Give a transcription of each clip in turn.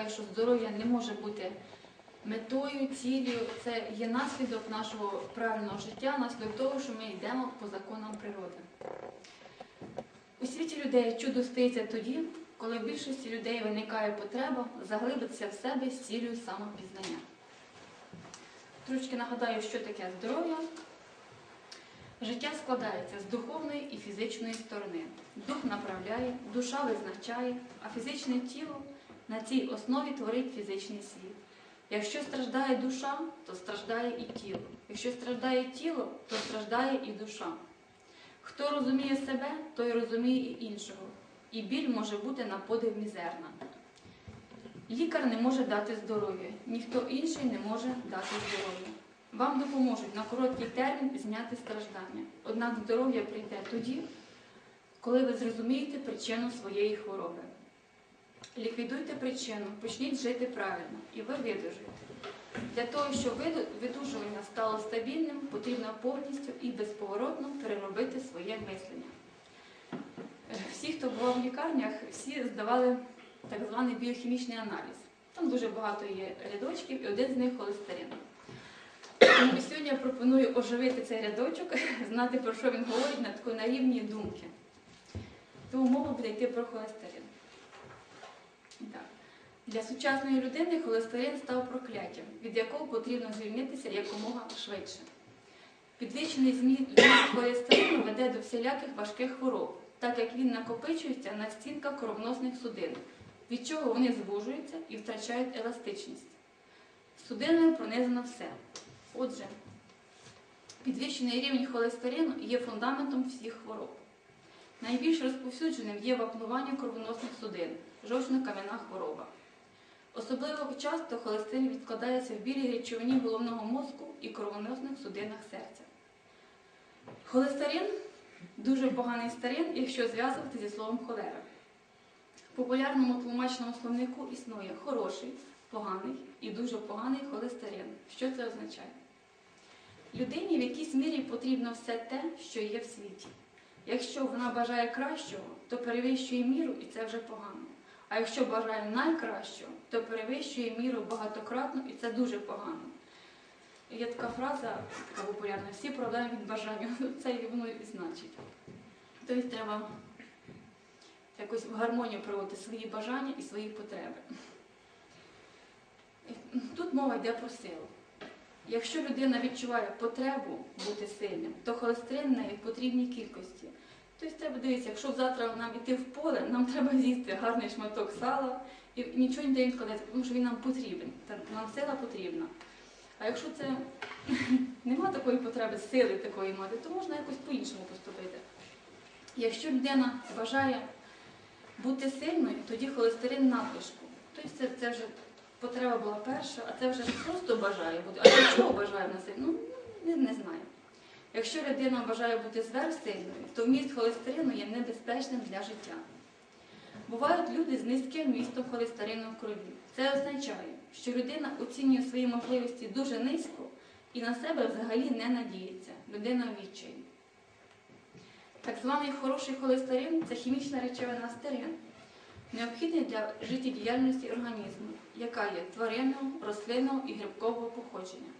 вважаю, що здоров'я не може бути метою, цілею. Це є наслідок нашого правильного життя, наслідок того, що ми йдемо по законам природи. У світі людей чудо стається тоді, коли в більшості людей виникає потреба заглибитися в себе з цілею самопізнання. Трошки нагадаю, що таке здоров'я. Життя складається з духовної і фізичної сторони. Дух направляє, душа визначає, а фізичне тіло на цій основі творить фізичний світ. Якщо страждає душа, то страждає і тіло. Якщо страждає тіло, то страждає і душа. Хто розуміє себе, той розуміє і іншого. І біль може бути на подив мізерна. Лікар не може дати здоров'я, ніхто інший не може дати здоров'я. Вам допоможуть на короткий термін зняти страждання. Однак здоров'я прийде тоді, коли ви зрозумієте причину своєї хвороби. Ліквідуйте причину, почніть жити правильно, і ви видужуєте. Для того, щоб видужування стало стабільним, потрібно повністю і безповоротно переробити своє мислення. Е, Всі, хто бував в лікарнях, всі здавали так званий біохімічний аналіз. Там дуже багато є рядочків, і один з них холестерин. Тому сьогодні я пропоную оживити цей рядочок, знати про що він говорить на на рівні думки. Тому мова буде йти про холестерин. Для сучасної людини холестерин став прокляттям, від якого потрібно звільнитися якомога швидше. Підвищений зміст холестерину веде до всіляких важких хвороб, так як він накопичується на стінках кровносних судин, від чого вони звужуються і втрачають еластичність. Судинами пронизано все. Отже, підвищений рівень холестерину є фундаментом всіх хвороб. Найбільш розповсюдженим є вапнування кровоносних судин, жовчно-кам'яна хвороба. Особливо часто холестерин відкладається в білій речовині головного мозку і кровоносних судинах серця. Холестерин дуже поганий старин, якщо зв'язувати зі словом холера. В популярному тлумачному словнику існує хороший, поганий і дуже поганий холестерин. Що це означає? Людині в якійсь мірі потрібно все те, що є в світі. Якщо вона бажає кращого, то перевищує міру, і це вже погано. А якщо бажає найкращого, то перевищує міру багатократно, і це дуже погано. Є така фраза, така популярна, всі проблеми від бажання. Це і воно і значить. Тобто треба якось в гармонію проводити свої бажання і свої потреби. Тут мова йде про силу. Якщо людина відчуває потребу бути сильним, то холестерин в неї в потрібній кількості. Тобто треба дивитися, якщо завтра нам йти в поле, нам треба з'їсти гарний шматок сала і нічого не даємо складати, тому що він нам потрібен. Нам сила потрібна. А якщо це нема такої потреби, сили такої мати, то можна якось по-іншому поступити. Якщо людина бажає бути сильною, тоді холестерин надлишку. Тобто це, це вже потреба була перша, а це вже просто бажає бути. А для чого бажає вона сильно? Ну, не, не знаю. Якщо людина бажає бути зверхсильною, то вміст холестерину є небезпечним для життя. Бувають люди з низьким вмістом холестерину в крові. Це означає, що людина оцінює свої можливості дуже низько і на себе взагалі не надіється. Людина в відчаї. Так званий хороший холестерин це хімічна речовина стерин, необхідний для життєдіяльності організму, яка є тваринного, рослинного і грибкового походження.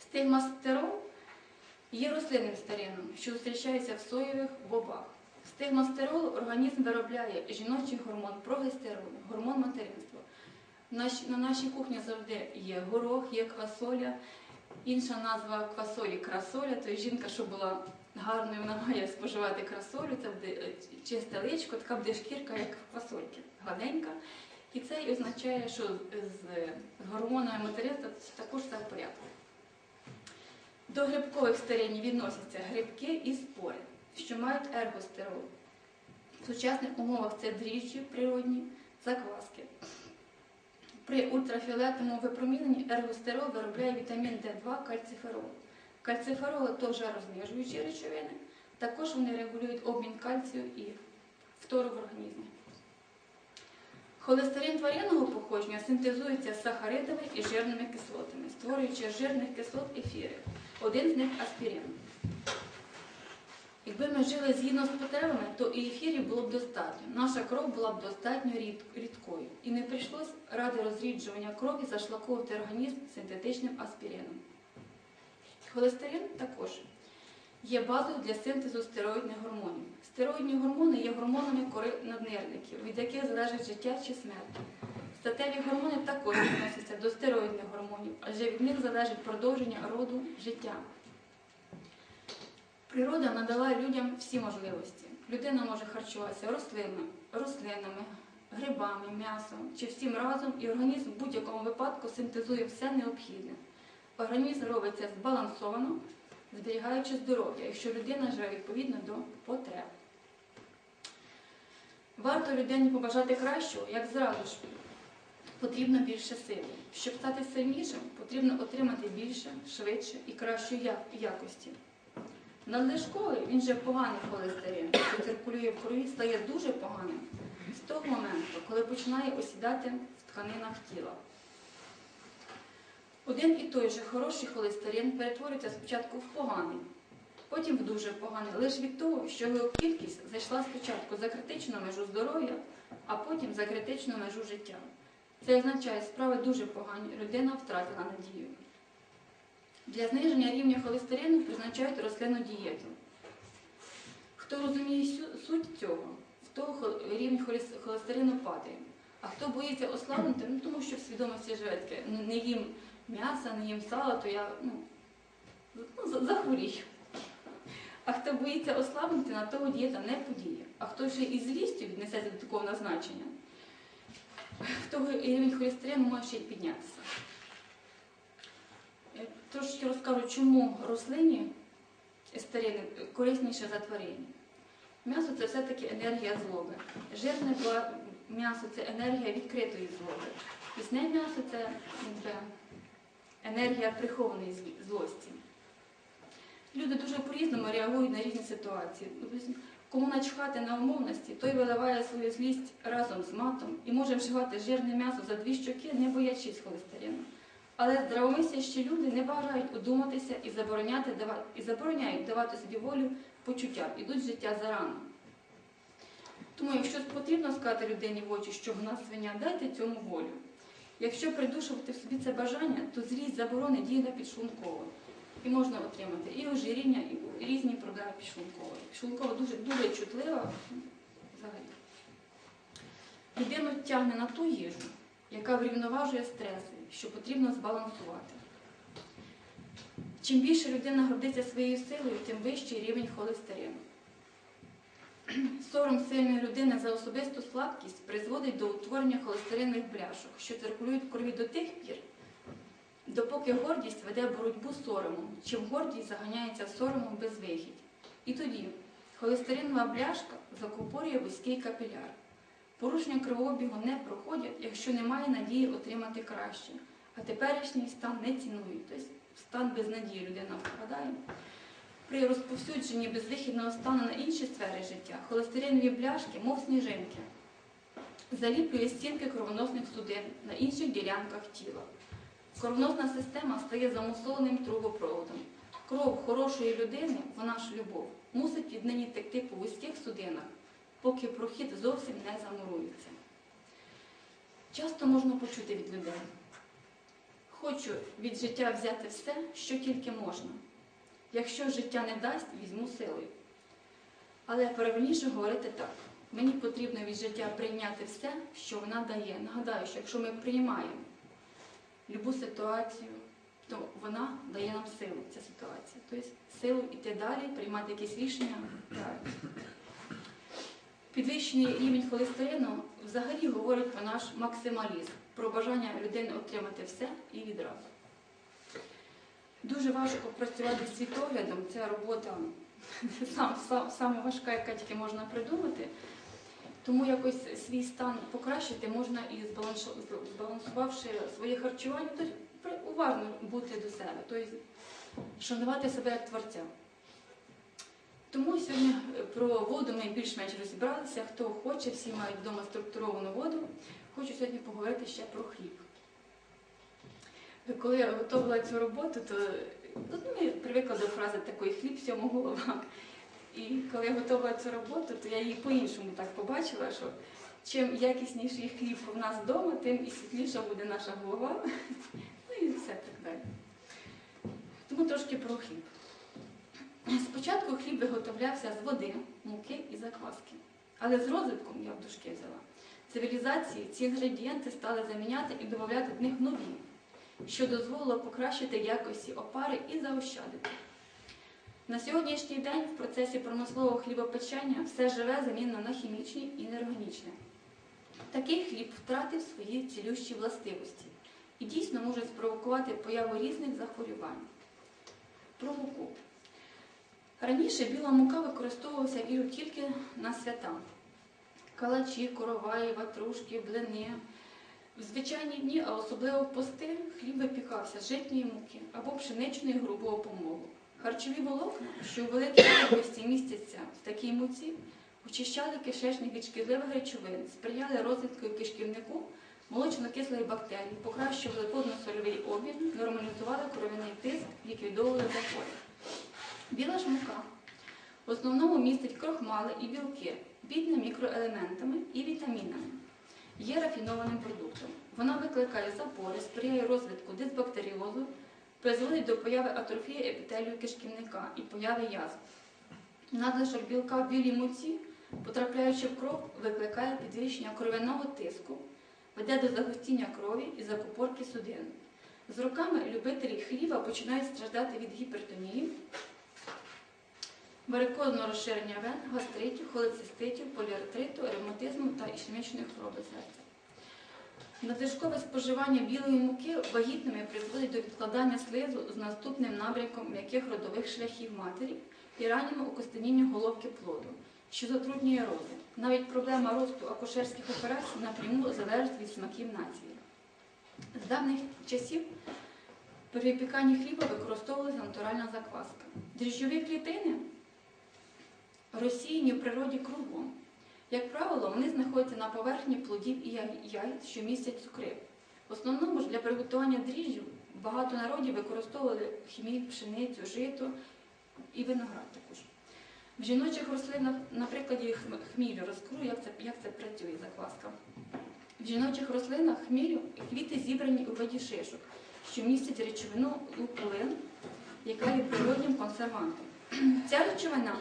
Стигмастерол є рослинним стерином, що зустрічається в соєвих бобах. Стигмастерол організм виробляє жіночий гормон прогестерон, гормон материнства. На нашій кухні завжди є горох, є квасоля. Інша назва квасолі красоля, то жінка, що була гарною, вона має споживати красолю, це буде е, чисте личко, така буде шкірка, як квасольки, гладенька. І це означає, що з гормонами материнства також все в порядку. До грибкових старінь відносяться грибки і спори, що мають ергостерол. В сучасних умовах це дріжджі природні, закваски. При ультрафіолетовому випроміненні ергостерол виробляє вітамін Д2 кальциферол. Кальциферол – то жарознижуючі речовини. Також вони регулюють обмін кальцію і фтору в організмі. Холестерин тваринного походження синтезується з сахаридами і жирними кислотами, створюючи жирних кислот ефіри. Один з них аспірин. Якби ми жили згідно з потребами, то і ефірів було б достатньо. Наша кров була б достатньо рід- рідкою і не прийшло заради розріджування крові зашлаковувати організм синтетичним аспірином. Холестерин також є базою для синтезу стероїдних гормонів. Стероїдні гормони є гормонами кори наднирників, від яких залежить життя чи смерть. Статеві гормони також відносяться до стероїдних гормонів, адже від них залежить продовження роду життя. Природа надала людям всі можливості. Людина може харчуватися рослинами, рослинами, грибами, м'ясом чи всім разом, і організм в будь-якому випадку синтезує все необхідне. Організм робиться збалансовано, зберігаючи здоров'я, якщо людина живе відповідно до потреб. Варто людині побажати кращого, як зразу ж потрібно більше сили. Щоб стати сильнішим, потрібно отримати більше, швидше і кращої якості. Надлишковий, він же поганий холестерин, що циркулює в крові, стає дуже поганим з того моменту, коли починає осідати в тканинах тіла. Один і той же хороший холестерин перетворюється спочатку в поганий, потім в дуже поганий, лише від того, що його кількість зайшла спочатку за критичну межу здоров'я, а потім за критичну межу життя. Це означає, справи дуже погані, людина втратила надію. Для зниження рівня холестерину призначають рослинну дієту. Хто розуміє суть цього, в того рівень холестерину падає. А хто боїться ослабнути, ну тому що в свідомості живе ну, не їм м'яса, не їм сала, то я ну, ну, захворію. А хто боїться ослабнути, на того дієта не подіє. А хто ще і злістю віднесеться до такого назначення, в того рівень холестерину може ще й піднятися. Трошки розкажу, чому рослинні естерини корисніше за тваринні. М'ясо це все-таки енергія злоби. Жирне м'ясо це енергія відкритої злоби. Пісне м'ясо це енергія прихованої злості. Люди дуже по-різному реагують на різні ситуації. Кому начхати на умовності, той виливає свою злість разом з матом і може вживати жирне м'ясо за дві щоки, не боячись холестерину. Але здравомислящі люди не бажають одуматися і, забороняти, і забороняють давати собі волю почуттям, ідуть життя зарано. Тому, якщо потрібно сказати людині в очі, що вона свиня, дайте цьому волю. Якщо придушувати в собі це бажання, то злість заборони діє на підшлунково. І можна отримати і ожиріння, і різні проблеми підшлункової. Підшлункова дуже, дуже чутлива взагалі. Людину тягне на ту їжу, яка врівноважує стреси, що потрібно збалансувати. Чим більше людина гордиться своєю силою, тим вищий рівень холестерину. Сором сильної людини за особисту слабкість призводить до утворення холестеринних бляшок, що циркулюють в крові до тих пір, допоки гордість веде боротьбу з соромом, чим гордість заганяється соромом без вихідь. І тоді холестеринова бляшка закупорює вузький капіляр. Порушення кровообігу не проходять, якщо немає надії отримати краще. А теперішній стан не цінують. Тобто в стан без надії людина впадає. При розповсюдженні безвихідного стану на інші сфери життя холестеринові бляшки, мов сніжинки, заліплює стінки кровоносних судин на інших ділянках тіла. Кровоносна система стає замусоленим трубопроводом. Кров хорошої людини, вона ж любов, мусить від нині текти по вузьких судинах, поки прохід зовсім не замурується. Часто можна почути від людей. Хочу від життя взяти все, що тільки можна. Якщо життя не дасть, візьму силою. Але правильніше говорити так. Мені потрібно від життя прийняти все, що вона дає. Нагадаю, що якщо ми приймаємо любу ситуацію, то вона дає нам силу, ця ситуація. Тобто силу йти далі, приймати якісь рішення. Підвищений рівень холестерину взагалі говорить про наш максималізм, про бажання людини отримати все і відразу. Дуже важко працювати з світоглядом. Ця робота сам, сам, саме важка, яка тільки можна придумати. Тому якось свій стан покращити можна і збалансувавши своє харчування, тобто уважно бути до себе, тобто шанувати себе як творця. Тому сьогодні е, про воду ми більш-менш розібралися. Хто хоче, всі мають вдома структуровану воду. Хочу сьогодні поговорити ще про хліб. Коли я готувала цю роботу, то ну, привикла до фрази такої хліб сьому голова. І коли я готувала цю роботу, то я її по-іншому так побачила, що чим якісніший хліб у нас вдома, тим і світліша буде наша голова. Ну і все так далі. Тому трошки про хліб. Спочатку хліб виготовлявся з води, муки і закваски. Але з розвитком, я в дужки взяла, цивілізації ці інгредієнти стали заміняти і додавати в них нові, що дозволило покращити якості опари і заощадити. На сьогоднішній день в процесі промислового хлібопечення все живе замінено на хімічне і неорганічне. Такий хліб втратив свої цілющі властивості і дійсно може спровокувати появу різних захворювань. Про муку. Раніше біла мука використовувалася віру тільки на свята. Калачі, короваї, ватрушки, блини. В звичайні дні, а особливо в пости, хліб випікався з житньої муки або пшеничної грубого помолу. Харчові волокна, що у великій кількості містяться в такій муці, очищали кишечник від шкідливих речовин, сприяли розвитку кишківнику молочно-кислої бактерії, покращували водно-сольовий обмін, нормалізували кров'яний тиск, ліквідовували запої. Біла ж мука в основному містить крохмали і білки, бідне мікроелементами і вітамінами. Є рафінованим продуктом. Вона викликає запори, сприяє розвитку дисбактеріозу, призводить до появи атрофії епітелію кишківника і появи язв. Надлишок білка в білій муці, потрапляючи в кров, викликає підвищення кров'яного тиску, веде до загустіння крові і закупорки судин. З роками любителі хліба починають страждати від гіпертонії, варикозного розширення вен, гастритів, холециститів, поліартриту, ревматизму та ішемічної хвороби серця. Надлишкове споживання білої муки вагітними призводить до відкладання слизу з наступним набряком м'яких родових шляхів матері і ранньому окостенінню головки плоду, що затруднює роди. Навіть проблема росту акушерських операцій напряму залежить від смаків нації. З давніх часів при випіканні хліба використовувалася натуральна закваска. Дріжджові клітини розсіяні в природі кругом. Як правило, вони знаходяться на поверхні плодів і яєць, що містять цукри. В основному ж для приготування дріжджів багато народів використовували хміль, пшеницю, жито і виноград також. В жіночих рослинах, на прикладі хм- хмілю, розкрию, як це, як це працює закваска. В жіночих рослинах хмілю квіти зібрані у виді шишок, що містять речовину лукулин, яка є природнім консервантом. Ця речовина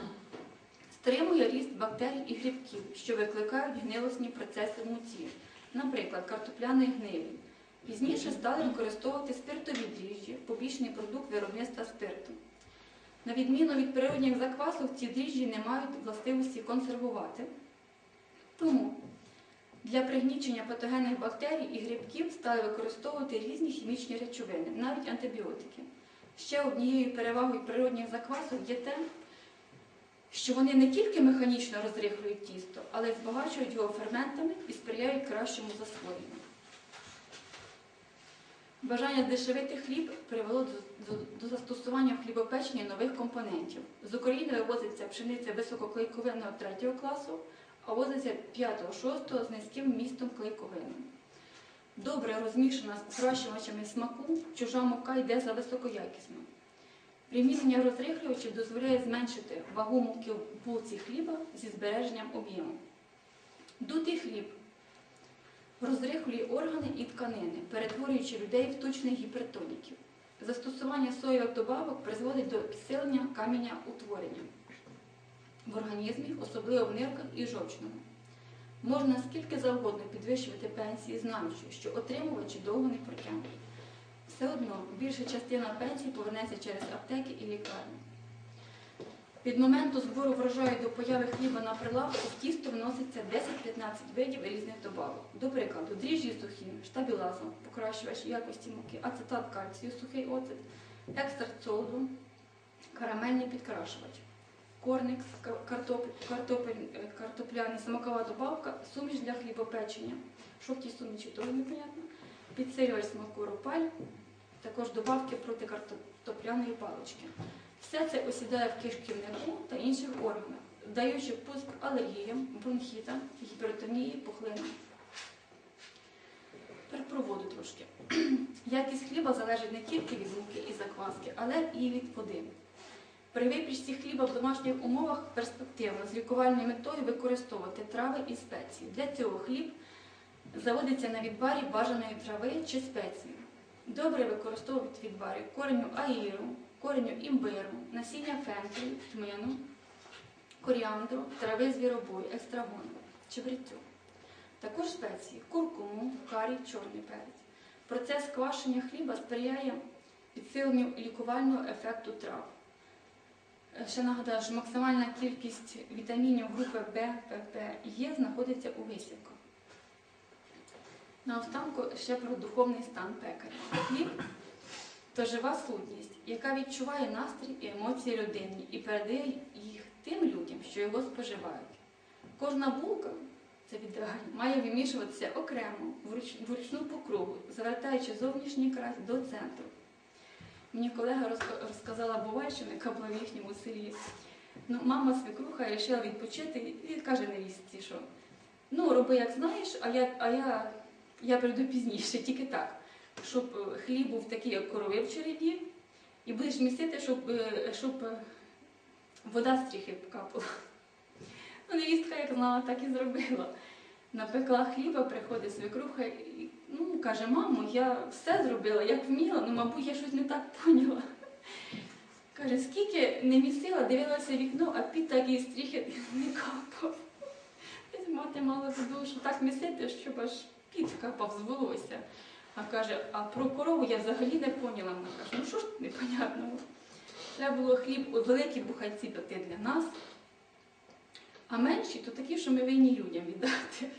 стримує ріст бактерій і грибків, що викликають гнилосні процеси в муці, наприклад, картопляної гнилі. Пізніше стали використовувати спиртові дріжджі, побічний продукт виробництва спирту. На відміну від природних заквасок, ці дріжджі не мають властивості консервувати. Тому для пригнічення патогенних бактерій і грибків стали використовувати різні хімічні речовини, навіть антибіотики. Ще однією перевагою природних заквасок є те, що вони не тільки механічно розрихлюють тісто, але й збагачують його ферментами і сприяють кращому засвоєнню. Бажання здешевити хліб привело до, застосування в хлібопеченні нових компонентів. З України вивозиться пшениця висококлейковинного 3 класу, а возиться 5-6 з низьким вмістом клейковини. Добре розмішана з покращувачами смаку, чужа мука йде за високоякісною. Примінення розрихлювачів дозволяє зменшити вагу муки в булці хліба зі збереженням об'єму. Дутий хліб розрихлює органи і тканини, перетворюючи людей в точних гіпертоніків. Застосування соєвих добавок призводить до підсилення каміння утворення в організмі, особливо в нирках і жовчному. Можна скільки завгодно підвищувати пенсії, знаючи, що отримувачі довго не протягнуть. Все одно більша частина пенсій повернеться через аптеки і лікарні. Від моменту збору врожаю до появи хліба на прилавку в тісто вноситься 10-15 видів різних добавок. До прикладу, дріжджі сухі, штабілазом, покращувач якості муки, ацетат кальцію, сухий оцет, екстракт солоду, карамельний підкрашувач, корник, картоп, картопель, е, картопляний, смакова добавка, суміш для хлібопечення. Що в тій суміші, теж непонятно. Підсилювач смаку ропаль, також добавки проти картопляної палички. Все це осідає в кишківнику та інших органах, даючи пуск алергіям, бронхітам, гіпертонії, пухлинам. Тепер про воду трошки. Якість хліба залежить не тільки від муки і закваски, але і від води. При випічці хліба в домашніх умовах перспективно з лікувальною метою використовувати трави і спеції. Для цього хліб заводиться на відварі бажаної трави чи спеції. Добре використовують відварі кореню аїру, кореню імбиру, насіння фенхелю, тмину, коріандру, трави звіробою, екстрагону, чебрецю. Також спеції куркуму, карі, чорний перець. Процес квашення хліба сприяє підсиленню лікувального ефекту трав. Е, Ще нагадаю, що максимальна кількість вітамінів групи В, ПП, Е знаходиться у висівках. Наостанку ще про духовний стан пекаря. Хліб то жива сутність, яка відчуває настрій і емоції людини і передає їх тим людям, що його споживають. Кожна булка, це в має вимішуватися окремо, вруч- вручну по кругу, завертаючи зовнішній край до центру. Мені колега розказала Бувальщину, яка була в їхньому селі. Ну, мама свекруха вирішила відпочити і каже невістці, що ну, роби як знаєш, а я, а я, я прийду пізніше, тільки так, щоб е, хліб був такий, як корови в череді, і будеш місити, щоб, е, щоб е, вода з стріхи капала. Ну, невістка, як знала, так і зробила. Напекла хліба, приходить свекруха і ну, каже, мамо, я все зробила, як вміла, ну, мабуть, я щось не так поняла. Каже, скільки не місила, дивилася вікно, а під такі стріхи не капав. Мати мала виду, що так місити, щоб аж під капав з волосся. А каже, а про корову я взагалі не поняла. Вона каже, ну що ж непонятного? Треба було хліб у великій буханці дати для нас, а менші то такі, що ми винні людям віддати.